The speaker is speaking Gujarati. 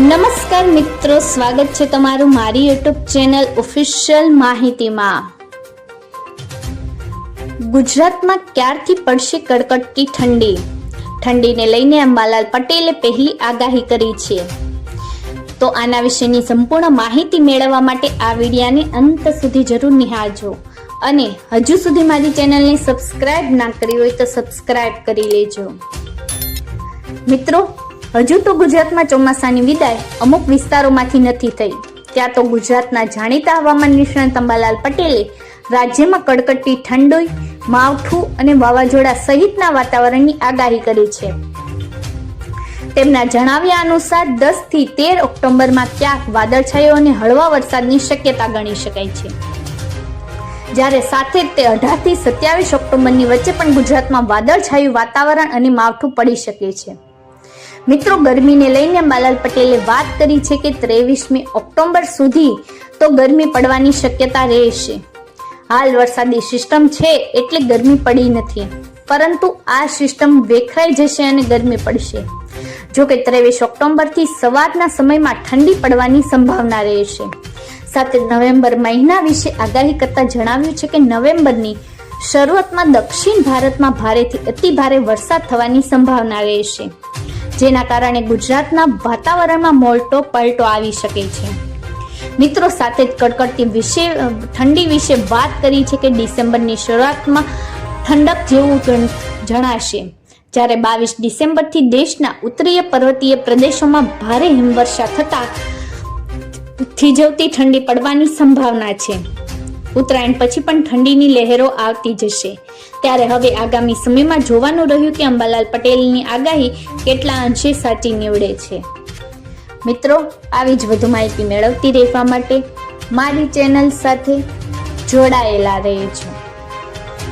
નમસ્કાર મિત્રો, સ્વાગત છે તમારું મારી યુટ્યુબ ચેનલ ઓફિશિયલ માહિતીમાં. ગુજરાતમાં ક્યારથી પડશે કડકડતી ઠંડી? ઠંડીને લઈને અંબાલાલ પટેલે પહેલી આગાહી કરી છે. તો આના વિશેની સંપૂર્ણ માહિતી મેળવવા માટે આ વિડિયાને અંત સુધી જરૂર નિહાળજો. અને હજુ સુધી મારી ચેનલને સબસ્ક્રાઇબ ના કરી હોય તો સબસ્ક્રાઇબ કરી લેજો. મિત્રો હજુ તો ગુજરાતમાં ચોમાસાની વિદાય અમુક વિસ્તારોમાંથી નથી થઈ. ત્યાં તો ગુજરાતના જાણીતા હવામાન નિષ્ણાત અંબાલાલ પટેલે રાજ્યમાં કડકડતી ઠંડોઈ, માવઠું અને વાવાઝોડા સહિતના વાતાવરણની આગાહી કરી છે. તેમના જણાવ્યા અનુસાર દસથી તેર ઓક્ટોબરમાં ક્યાંક વાદળછાયો અને હળવા વરસાદની શક્યતા ગણી શકાય છે. જ્યારે સાથે તે અઢારથી સત્યાવીસ ઓક્ટોબરની વચ્ચે પણ ગુજરાતમાં વાદળછાયું વાતાવરણ અને માવઠું પડી શકે છે. મિત્રો, ગરમીને લઈને બાલાલ પટેલે વાત કરી છે કે ત્રેવીસમી ઓક્ટોબર સુધી તો ગરમી પડવાની શક્યતા રહેશે. હાલ વરસાદી સિસ્ટમ છે એટલે ગરમી પડી નથી. પરંતુ આ સિસ્ટમ વેખરાઈ જશે અને ગરમી પડશે. જો કે ત્રેવીસ ઓક્ટોબરથી સવારના સમયમાં ઠંડી પડવાની સંભાવના રહેશે. સાથે નવેમ્બર મહિના વિશે આગાહી કરતા જણાવ્યું છે કે નવેમ્બરની શરૂઆતમાં દક્ષિણ ભારતમાં ભારેથી અતિ ભારે વરસાદ થવાની સંભાવના રહેશે. જેના કારણે ગુજરાતના વાતાવરણમાં મોટો પલટો આવી શકે છે. મિત્રો સાથે જ કડકડતી વિશે ઠંડી વિશે વાત કરી છે કે ડિસેમ્બરની શરૂઆતમાં ઠંડક જેવું જણાશે. જ્યારે બાવીસ ડિસેમ્બરથી દેશના ઉત્તરીય પર્વતીય પ્રદેશોમાં ભારે હિમવર્ષા થતાં, થીજવતી ઠંડી પડવાની સંભાવના છે. ઉત્તરાયણ પછી પણ ઠંડીની લહેરો આવતી જશે. ત્યારે હવે આગામી સમયમાં જોવાનું રહ્યું કે અંબાલાલ પટેલની આગાહી કેટલા અંશે સાચી નીવડે છે. મિત્રો, આવી જ વધુ માહિતી મેળવતી રહેવા માટે મારી ચેનલ સાથે જોડાયેલા રહેજો.